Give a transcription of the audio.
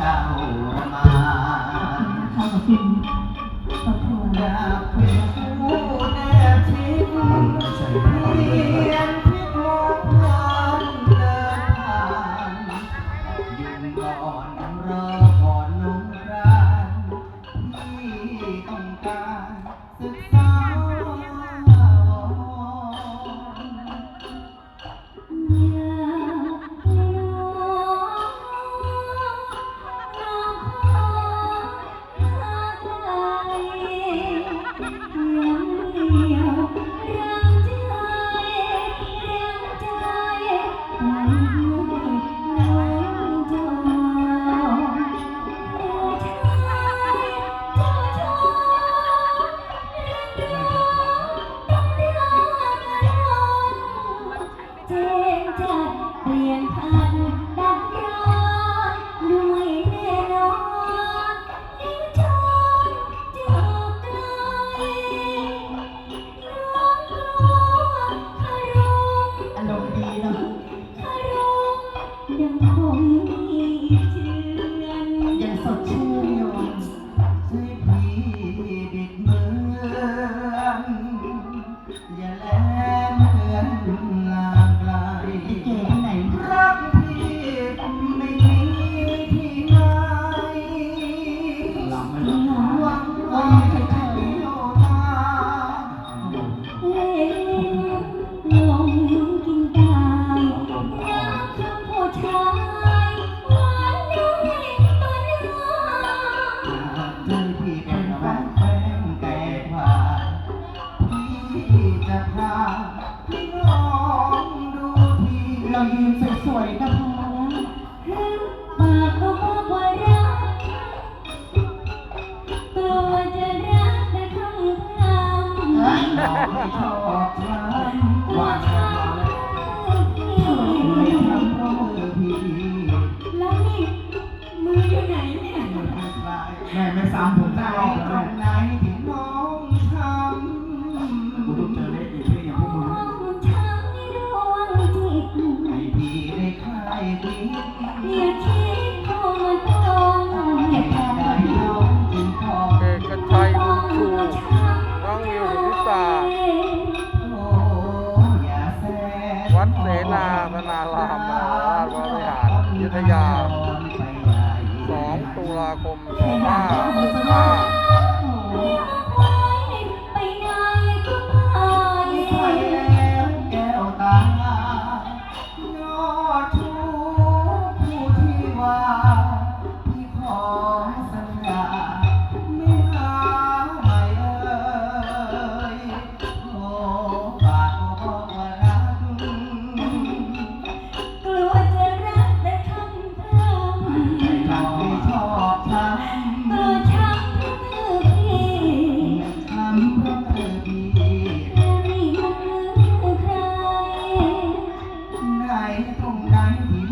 เจ้ามาเข้ากับฟิล์มครอบครั อย่ เรายืนสวยๆก็พอแล้วปากก็บอกว่ารักตัวจะรักแต่คำคำน้องไม่ชอบฉันตัวว่าไม่ทำเพราะมือพี่แล้วนี่มืออยู่ไหนเนี่ยแม่ไม่ซ้ำผม เข้ามาต้องเก็บแผนได้ไว้น้องจึงพอเอกชัยบุญชูน้องวิวสุธิตาโอ้าแสวัดเสนาธนารามมหาราชวรวิหารยุธยา 2 ตุลาคม25 สัญญาไม่หาใหม่เอ่ยโอ้ปากบอกว่ารักกลัวจะรักแต่คำพร่ำไม่ชอบไม่ชอบทกลัวช้ำเพราะมือพี่ทำเพราะเธอพี่แต่ไม่มือใครไหนตรงไหนที่